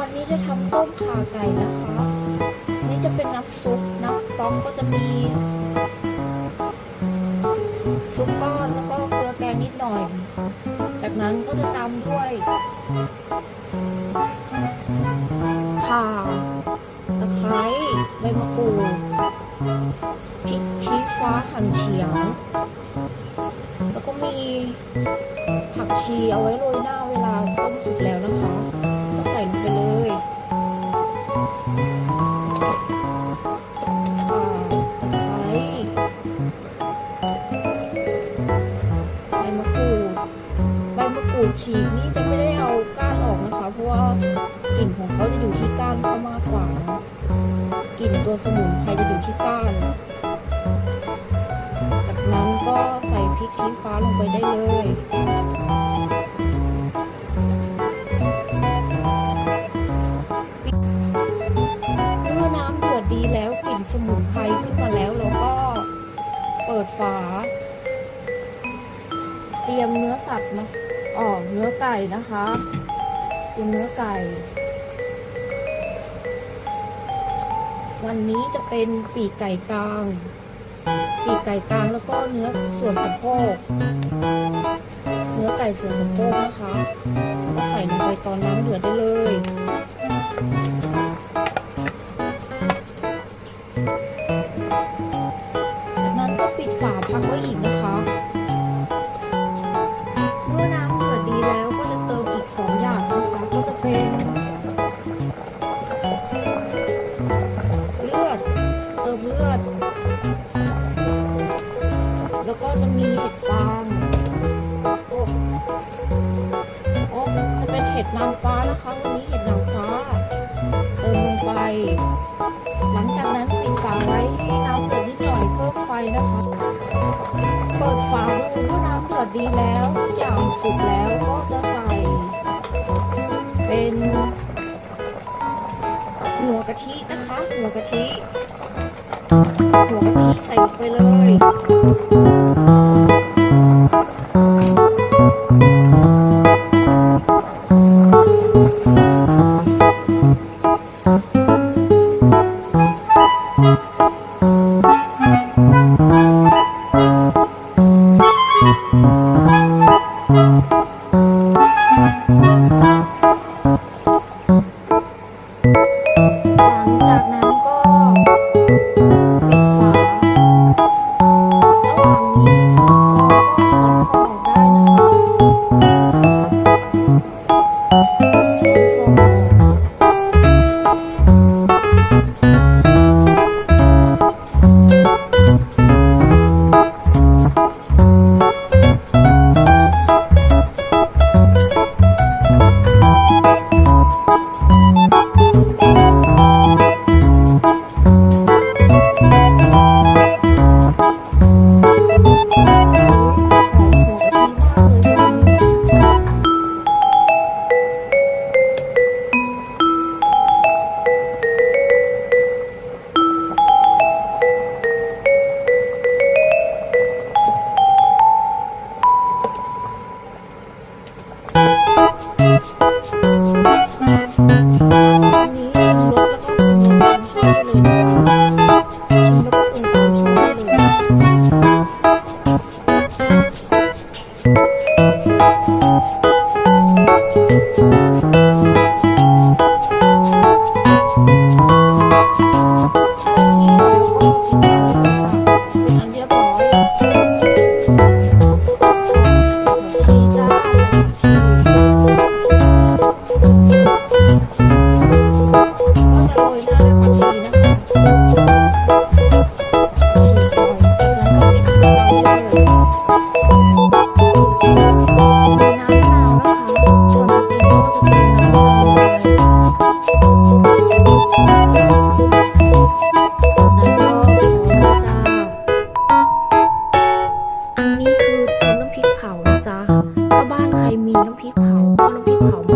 วันนี้จะทำต้มข่าไก่นะคะนี่จะเป็นน้ำซุป น้ำสต๊อกก็จะมีซุปก้อนแล้วก็เกลือแกงนิดหน่อย จากนั้นก็จะตามด้วยข่าตะไคร้ใบมะกรูดพริกชี้ฟ้าหั่นเฉียง แล้วก็มีผักชีเอาไว้โรยหน้าเวลาต้มสุกแล้วนะคะ ฉีกนี่จะไม่ได้เอาก้านออกนะคะ เพราะว่ากลิ่นของเขาจะอยู่ที่ก้านเขามากกว่านะกลิ่นตัวสมุนไพรจะอยู่ที่ก้าน จากนั้นก็ใส่พริกชี้ฟ้าลงไปได้เลยเมื่อน้ำเดือดดีแล้วกลิ่นสมุนไพรขึ้นมาแล้วเราก็เปิดฝา เตรียมเนื้อสัตว์มา อ๋อเนื้อไก่นะคะเป็นเนื้อไก่ วันนี้จะเป็นปีกไก่กลาง ปีกไก่กลางแล้วก็เนื้อส่วนสะโพก เนื้อไก่ส่วนสะโพกนะคะก็ใส่ลงไปตอนน้ำเดือดได้เลย นางฟ้านะคะวันนี้เห็ดนางฟ้าเติมลงไป หลังจากนั้นปิดฝาไว้ให้น้ำเดือดนิดหน่อยเพิ่มไฟนะคะ เปิดฝาดูเมื่อน้ำเดือดดีแล้วทุกอย่างสุกแล้วก็จะใส่เป็นหัวกะทินะคะหัวกะทิหัวกะทิใส่ลงไปเลย น้ำพริเขาน้ำพริเขา